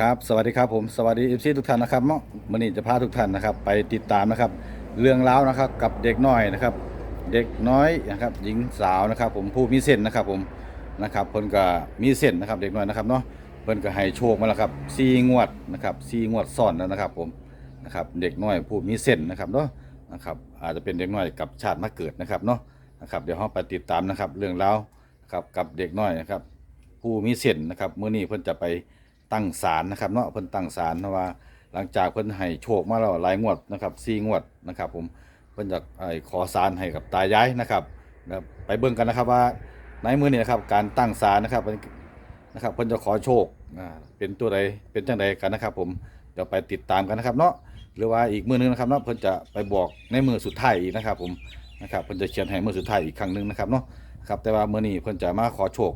ครับสวัสดีครับผมสวัสดีเอฟซีทุกท่านนะครับเนาะวันนี้จะพาทุกท่านนะครับ ไปติดตามนะครับ เรื่องราวนะครับกับเด็กน้อยนะครับ เด็กน้อยนะครับหญิงสาวนะครับ ผมผู้มีเส้นนะครับผมนะครับเพิ่นก็มีเส้นนะครับ เด็กน้อยนะครับเนาะเพิ่นก็ให้โชคมาแล้วครับซีงวดนะครับซีงวดซ้อนแล้วนะครับผมนะครับเด็กน้อยผู้มีเส้นนะครับเนาะนะครับอาจจะเป็นเด็กน้อยกับชาติมาเกิดนะครับเนาะนะครับเดี๋ยวเราไปติดตามนะครับ เรื่องราวนะครับกับเด็กน้อยนะครับ ผู้มีเส้นนะครับเมื้อนี้เพิ่นจะไป ตั้งศาลนะครับเนาะเพิ่นตั้งศาลเพราะว่าหลังจากเพิ่นให้โชคมาแล้วหลายงวดนะครับสี่งวดนะครับ ผมเพิ่นจะไอ้ขอศาลให้กับตายายนะครับนะครับไปเบิ่งกันนะครับว่าในมื้อนี้นะครับการตั้งศาลนะครับเพิ่นนะครับเพิ่นจะขอโชคเป็นตัวใดเป็นจังใดกันนะครับผมเดี๋ยวไปติดตามกันนะครับเนาะหรือว่าอีกมื้อนึงนะครับเนาะเพิ่นจะไปบอกในมื้อสุดท้ายอีกนะครับ ผมนะครับเพิ่นจะเขียนให้มื้อสุดท้ายอีกครั้งหนึงนะครับเนาะครับแต่ว่ามื้อนี้เพิ่นจะมาขอโชค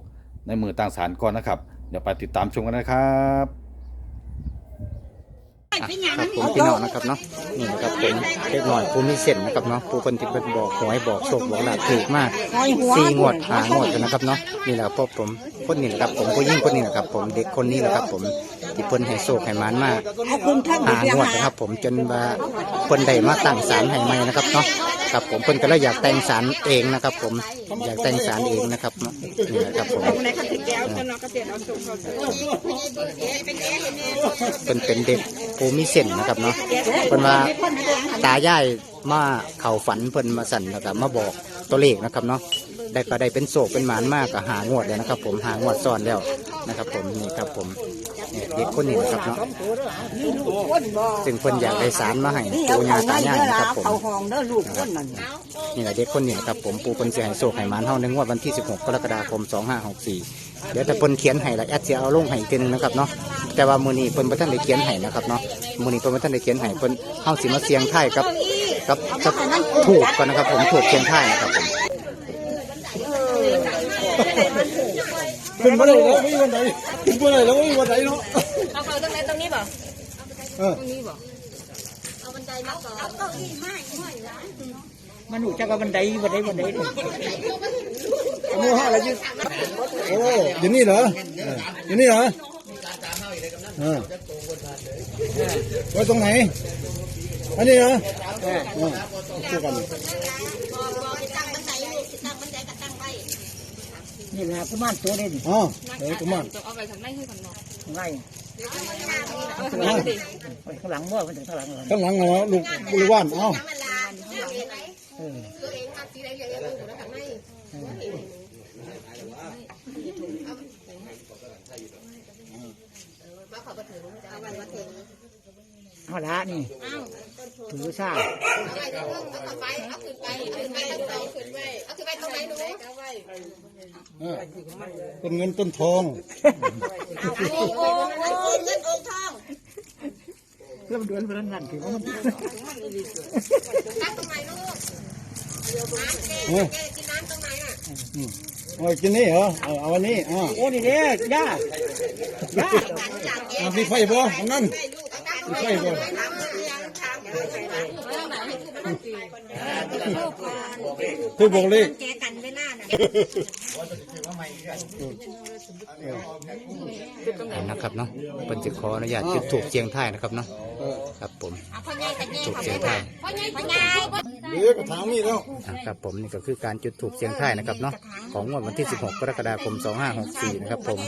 ในมือตั้งศาลก่อนนะครับ เดี๋ยวไปติดตามชมกันนะครับครับผมพี่น้องนะครับเนาะนี่นะครับผมเล็กหน่อยผู้มีเส้นนะครับเนาะผู้คนที่เป็นบอกหวยบอกโชคบอกลาภถูกมากสี่งวดหางวดกันนะครับเนาะนี่แหละพวกผมคนนี้แหละครับผมผู้ยิ่งคนนี้แหละครับผมเด็กคนนี้แหละครับผมที่เพิ่นให้โชคให้หมานมากเอาคุณท่านหางวดนะครับผมจนว่าเพิ่นได้มาตั้งศาลให้ใหม่นะครับเนาะครับผมเพิ่นก็เลยอยากแต่งศาลเองนะครับ ผมอยากแต่งศาลเองนะครับเนาะนี่แหละครับผมในขันแก้วจะนอกเกษตรเอาส่งเขาเสริมเป็นเป็นเด็กผู้มีเส้นนะครับเนาะเพิ่นว่าตายายมาเข่าฝันเพิ่นมาสั่นแล้วก็มาบอกตัวเลขนะครับเนาะได้ก็ได้เป็นโศกเป็นหมานมากก็หางวดแล้วนะครับ ผมหางวดซ้อนแล้วนะครับ ผมนี่ครับผม เนี่ยเด็กคนนี้นะครับเนาะซึ่งเพิ่นอยากได้สารมาให้ปู่ย่าตายายนะครับผม เขาห้องเด้อลูกคนนั้นนี่แหละเด็กคนนี้นะครับผมปูเพิ่นสิให้โศกให้หมานเฮาในงวดวันที่ 16 กรกฎาคม 2564 เดี๋ยวแต่เพิ่นเขียนให้ละแอดสิเอาลงให้อีกทีหนึงนะครับเนาะแต่ว่ามื้อนี้เพิ่นบ่ทันได้เขียนให้นะครับเนาะมื้อนี้เพิ่นบ่ทันได้เขียนให้เพิ่นเฮาสิมาเสียงทายกับกับกับถูกก่อนนะครับผมถูกเขียนทายนะครับผม ขึ้นมาเลยแล้วไม่มีวันไหนขึ้นมาเลยแล้วไม่มีวันไหนเนาะเอาเขาตรงไหนตรงนี้บ่เออตรงนี้บ่มันหนูจะกับบันไดบันไดบันไดเลยเอามือห้าอะไรยี่โอ้อยู่นี่เหรอเอออยู่นี่เหรอเออไว้ตรงไหนอันนี้เหรอเออเออคู่กัน นี่แหละกุมารตัวนี้อ๋อเดี๋ยวกูมาต้องเอาไปข้างในให้ข้างนอกไงเอาข้างหลังดิไปข้างหลังบ่มันถึงข้างหลังเลยข้างหลังเหรอลูกบริวารเอ้าเออเอาละนี่ถือซาเออเป็ นเงินต้นทองแล้วมันเดือนเพื่อนนั่นคือว่ามันเอออืมเอากินนี่เหรอเอาเอาอันนี้อ่าโอ้นี่เด้ย่าย่าเอามีไฟบ่อันนั้นมีไฟบ่ทุกบอกเลขนะ ครับเนาะเพิ่นสิขออนุญาตจุดถูกเสียงทายนะครับเนาะครับผมถูกเสียงทายเดี๋ยวก็ถามนี่แล้วนะครับผมนี่ก็คือการจุดถูกเสียงทายนะครับเนาะของงวดวันที่ 16 กรกฎาคม 2564 นะครับผม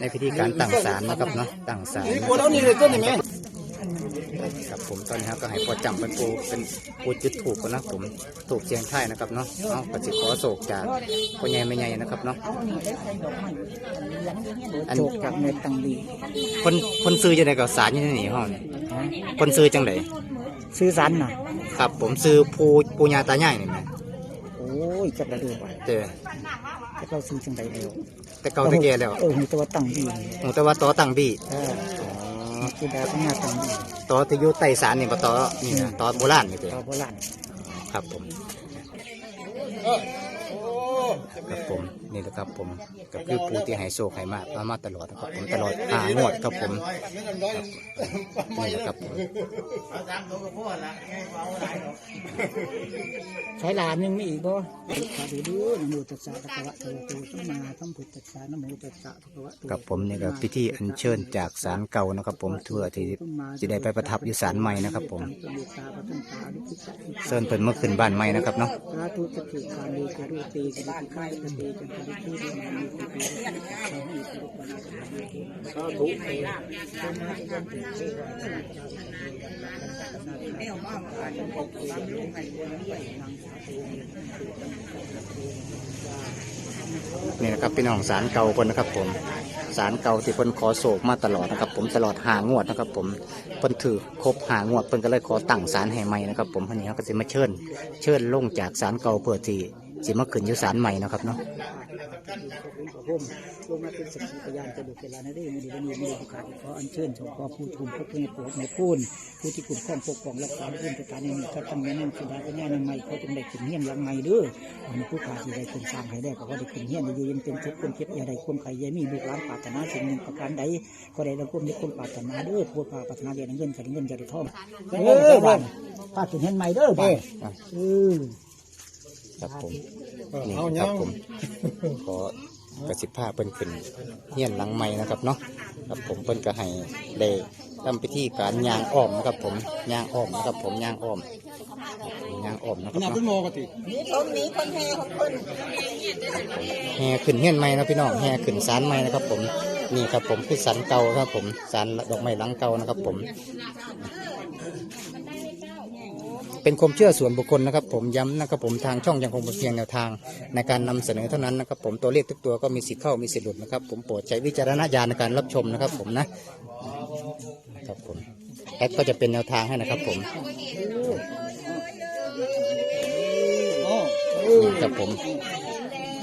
ในพิธีการตั้งศาลนะครับเนาะตั้งศาลนี่นะกลัวแล้วนี่เลยต้นนี่ไหม ครับผมตอนนี้ครับก็ให้พอจำเป็นปูเป็นปูจุดถูกก่อนนะผมถูกเสียงทายนะครับเนาะเอาปฏิขอโศกจากพ่อใหญ่แม่ใหญ่นะครับเนาะอันโจกกับเม็ดตังดีคนคนซื้อจะได้กับสารอยังไงนี่ห้องคนซื้อจังไดซื้อสันน่ะครับ ผมซื้อปูปูญาตายายนี่นะโอ้ยจักระเดือไปเจอจักเราซื้อจังใดแล้วแต่เก่าแต่แก่แล้วเออมีตัวตังดีโอ้แต่ว่าต่อตังบี้เออ คือดาวพญาตังดีต่อที่อยู่ใต้ศาลนี่บ่ต่อนี่นะต่อโบราณนี่เด้ต่อโบราณครับผมโอ้ ครับผมนี่แหละครับผมก็คือผู้ที่ให้โชคให้มากมามาตลอดนะครับผมตลอดหางวดครับผมนี่แหละครับผมใช้หลานยังมีอีกบ่สาธุดูนะโมตัสสะภะคะวะโตอะระหะโตสัมมาสัมพุทธัสสะนะโมตัสสะภะคะวะโตกับผมนี่ก็พิธีอัญเชิญจากศาลเก่านะครับ ผมเพื่อที่จะได้ไปประทับอยู่ศาลใหม่นะครับ ผมเชิญเพิ่นเมื่อขึ้นบ้านใหม่นะครับเนาะสาธุสติคานีกรุตีกรุติไข่กตีจันทริตีดีมานีกุตีสามีกรุปนาสาธุเตนี่นะครับพี่น้องศาลเก่าคนนะครับ ผมศาลเก่าที่เพิ่นขอโศกมาตลอดนะครับ ผมตลอดหางวดนะครับ ผมเพิ่นถือครบหางวดเพิ่นก็เลยขอตั้งศาลให้ใหม่นะครับ ผมพันนี้เขาก็จะมาเชิญ เชิญลงจากศาลเก่าเพื่อที่ สิมาขึ้นอยู่ศาลใหม่นะครับเนาะพุ่มลงมาเป็นสักขีพยานจะดุเวลาในเรื่องมีดีมีมีโอกาสขออัญเชิญสงฆ์ขอผู้ทุนพระเพื่อนโปรดในพูนผู้ที่คุ้มครองปกป้องรักษาเรื่องประการนี้ถ้าทำแม่นั่งสุดาก็แน่นใหม่เขาจึงได้ขึ้นเฮียนยังไงเด้ออันนี้ผู้ขาที่ได้ขึ้นสร้างให้ได้ก็ได้ขึ้นเฮียนอยู่ยังเป็นเจ็บคนเจ็บอย่าได้คนไข่ยัมีลูกหลานปรารถนาสิ่งหนึ่งประการใดก็ได้รับความในคนปรารถนาเด้อผู้ปรารถนาอย่างเงินกับเงินจะได้ทองเออบ้านป้าขึ้นเฮียนใหม่เด้อบ้านเออ ครับผมเออนี่เอาคยัรับงผมขอกระสิบผ้าเพิ่นขึ้นเฮียนหลังใหม่นะครับเนาะครับผมเพิ่นก็ให้ได้ทำพิธีการยางอ้อมนะครับผมยางอ้อมนะครับผมยางอ้อมยางอ้อมนะคขรับนาดเนาะเป็นโมกติแห่ขึ้นเฮียนใหม่นะพี่น้องแห่ขึ้นศาลใหม่นะครับ ผมนี่ครับผมคือศาลเก่าครับผมศาลดอกไม้หลังเก่านะครับ ผม เป็นความเชื่อส่วนบุคคลนะครับ ผมย้ำนะครับผมทางช่องยังคงเป็นเพียงแนวทาง ในการนำเสนอเท่านั้นนะครับ ผมตัวเลขทุกตัวก็มีสิทธิ์เข้ามีสิทธิ์หลุดนะครับ ผมโปรดใช้วิจารณญาณในการรับชมนะครับ ผมนะครับผมแอดก็จะเป็นแนวทางให้นะครับ ผมนี่ครับผม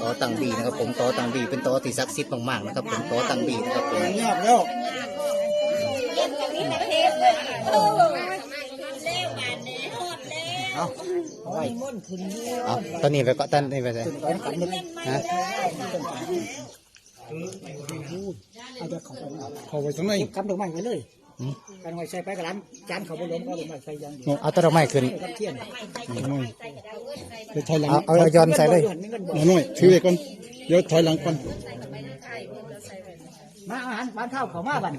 ต่อตังบีนะครับ ผมตอตังบีเป็นตอที่ศักดิ์สิทธิ์มากๆนะครับ ผมตอตังบีนะครับผมเงียบแล้ว เอาตอนนี้ไปก็ตอนนี้ไปเลยร้อนกันหมดฮะเอาจะเขาไปเอาเข้าไปข้างในกำดอกไม้ไว้เลยกันไว้ใส่ไปกระลันจานเขาไปล้มก็ดอกไม้ใส่ยังอยู่เอาต้นดอกไม้ขึ้นกับเทียนเดี๋ยวถอยหลังเอาเอาเอาย้อนใส่เลยหน่อยถือไว้ก่อนเดี๋ยวถอยหลังก่อนมาอาหารบ้านข้าวเขามาบ้าน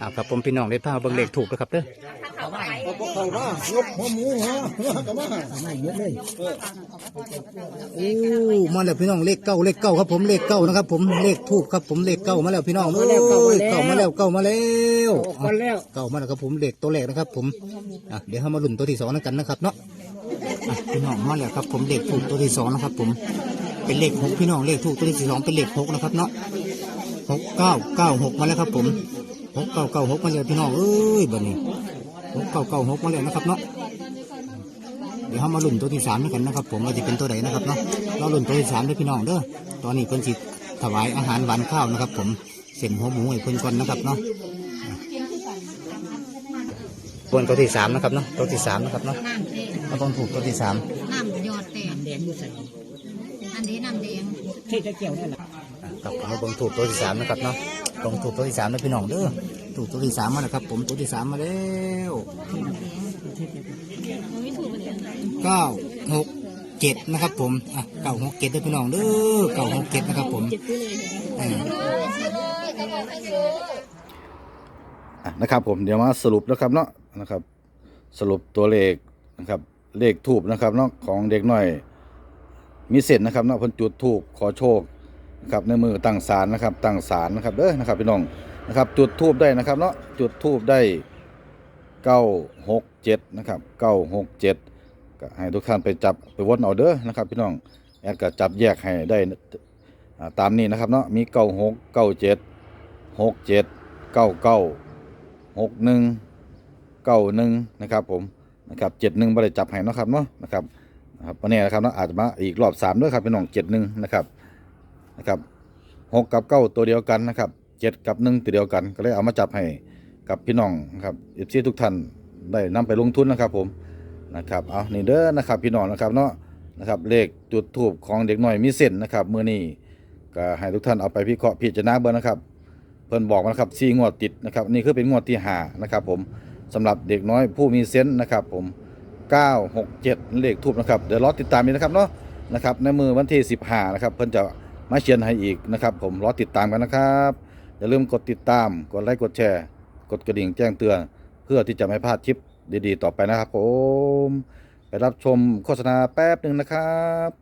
อ่าครับผมพี่น้องได้พาเบิ่งเลขถูกแล้วครับเด้อ เขามาเอาพวกเขามายกหัวหมูฮะก็มาเขามาเยอะเลยโอ้มาแล้วพี่น้องเลขเก้าเลขเก้าครับผมเลขเก้านะครับ ผมเลขถูกครับผมเลขเก้ามาแล้วพี่น้องโอ้ยเก้ามาแล้วเก้ามาแล้วคนแล้วเก้ามาแล้วครับผมเลขตัวแรกนะครับ ผมอะเดี๋ยวเรามาลุ้นตัวที่สองกันนะครับเนาะอะพี่น้องมาแล้วครับ ผมเลขถูกตัวที่สองนะครับ ผมเป็นเลขหกพี่น้องเลขถูกตัวที่สองเป็นเลขหกนะครับเนาะหกเก้าเก้าหกมาแล้วครับ ผมหกเก้าเก้าหกมาแล้วพี่น้องเอ้ยบัดนี้ หกเก้าเก้าหกมาแล้วนะครับเนาะเดี๋ยวเรามาลุ้นตัวที่สามกันนะครับ ผมว่าจะเป็นตัวไหนนะครับเนาะเราลุ้นตัวที่สามด้วยพี่น้องเด้อตอนนี้เพิ่นสิถวายอาหารหวานข้าวนะครับ ผมเส้นหัวหมูให้เพิ่นก่อนนะครับเนาะบนตัวที่สามนะครับเนาะตัวที่สามนะครับเนาะเราต้องถูกตัวที่สามน้ำยอดแตงแดงอยู่ใส่อันนี้น้ำแดงเท่จะเกี่ยวนี่แหละครับผมมาเบิ่งถูกตัวที่สามนะครับเนาะตรงถูกตัวที่สามด้วยพี่น้องเด้อ ถูกตัวที่สามมาแล้วครับ ผมตัวที่สามมาแล้วเก้าหกเจ็ดนะครับผมอะเก้าหกเจ็ดด้วยพี่น้องเด้อเก้าหกเจ็ดนะครับผมเอออะนะครับผมเดี๋ยวมาสรุปนะครับเนาะนะครับ สรุปตัวเลขนะครับ เลขทูบนะครับเนาะของเด็กหน่อย มีเศษนะครับเนาะพิ่นจุดทูบขอโชคนะครับในมือตั้งศาลนะครับตั้งศาลนะครับเด้อนะครับพี่น้อง นะครับจุดทูบได้นะครับเนาะจุดทูบได้เก้าหกเจ็ดนะครับเก้าหกเจ็ดก็ให้ทุกท่านไปจับไปวนเอาเด้อนะครับ พี่น้องแอดก็จับแยกให้ได้ตามนี้นะครับเนาะมีเก้าหกเก้าเจ็ดหกเจ็ดเก้าเก้าหกหนึ่งเก้าหนึ่งนะครับผมนะครับเจ็ดหนึ่งไม่ได้จับให้นะครับเนาะนะครับนะครับวันนี้นะครับเนาะอาจจะมาอีกรอบสามด้วยครับพี่น้องเจ็ดหนึ่งนะครับนะครับหกกับเก้าตัวเดียวกันนะครับ เจ็ดกับหนึ่งตัวเดียวกัน ก็เลยเอามาจับให้กับพี่น้องครับเอฟซีทุกท่านได้นำไปลงทุนนะครับผมนะครับเอานี่เด้อนะครับพี่น้องนะครับเนาะนะครับเลขจุดทูบของเด็กหน่อยมีเส้นนะครับมือนี้ก็ให้ทุกท่านเอาไปพิเคราะห์พิจารณาเบิ่งนะครับ เพิ่นบอกมานะครับสี่งวดติดนะครับนี่คือเป็นงวดที่หานะครับผมสำหรับเด็กน้อยผู้มีเซนส์นะครับผม 967 เลขทูบนะครับเดี๋ยวรอติดตามนี้นะครับเนาะนะครับในมือวันที่15นะครับเพิ่นจะมาเชียนให้อีกนะครับ ผมรอติดตามกันนะครับ อย่าลืมกดติดตาม กดไลค์ กดแชร์ กดกระดิ่งแจ้งเตือน เพื่อที่จะไม่พลาดคลิปดีๆ ต่อไปนะครับผม ไปรับชมโฆษณาแป๊บหนึ่งนะครับ